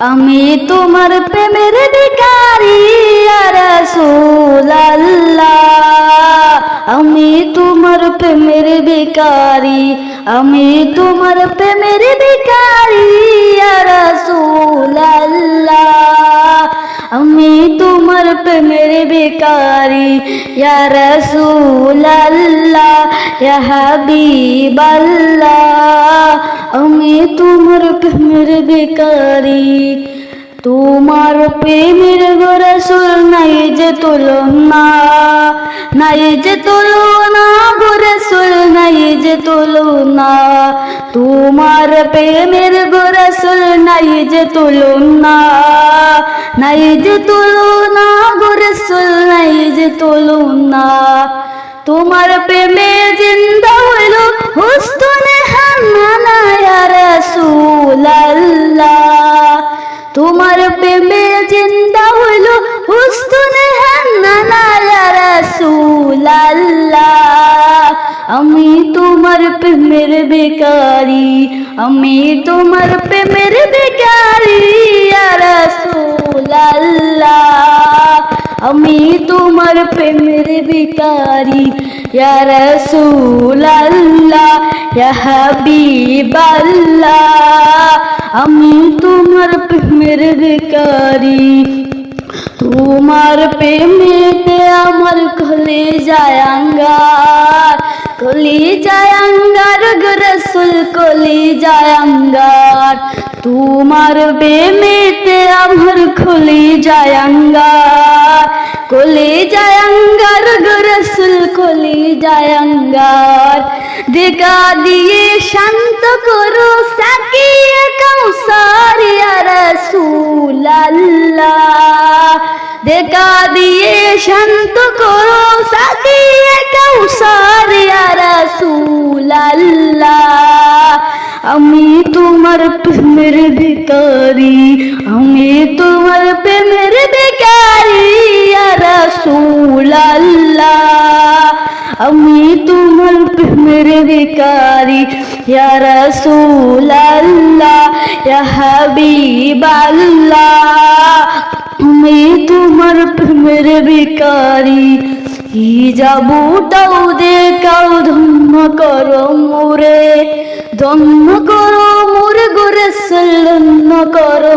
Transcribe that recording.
আমি তোমার প্রেমের ভিকারি রাসূলুল্লাহ। আমি তোমার প্রেমের ভিকারি আমি তোমার প্রেমের ভিকারি রাসূলুল্লাহ। আমি তোমার প্রেমের ভিকারি ইয়া হাবিবাল্লাহ। আমি তোমার প্রেমের ভিকারি তোমার প্রেমের গোরসুল নাই যে তুলনা। নাই যে তুলনা গোরসুল নাই যে তুলনা। তোমার প্রেমের গোরসুল নাই যে তুলনা। নাই যে তুলনা গোরসুল নাই যে তুলনা। তোমার প্রেমে জিন্দা প্রেমে জিন্দা হইল হুস্তুনে আমি তোমার প্রেমের বেকারি আমি তোমার প্রেমের বেকারি রাসূলুল্লাহ। আমি তোমার প্রেমের বিকারি ইয়া রাসূলুল্লাহ, ইয়া হাবিবাল্লাহ। প্রেমের তোমার প্রেমেতে আমার খলে যায় আঙ্গার। কলি যায় আঙ্গার রসুল কলি যায় আঙ্গার। তোমার প্রেমেতে আমার খলি যায় আঙ্গার। কলি যায় আঙ্গার রসুল কলি যায় আঙ্গার। দেখা দিয়ে শান্ত করো, সাকিয়ে কৌসার রাসূলুল্লাহ। দেখা দিয়ে শান্ত করো, সাকিয়ে কৌসার রাসূলুল্লাহ। আমি তোমার প্রেমের ভিকারি আমি তোমার প্রেমের ভিকারি রাসূলুল্লাহ। আমি প্রেমের ভিকারি ইয়া রাসূলুল্লাহ ইয়া হাবিবাল্লাহ আমি তোমার প্রেমের ভিকারি কি যাবুটাও দেখাও ধন্য করো মোরে ধন্য করো মোরে গোরে সল্লন্ন করো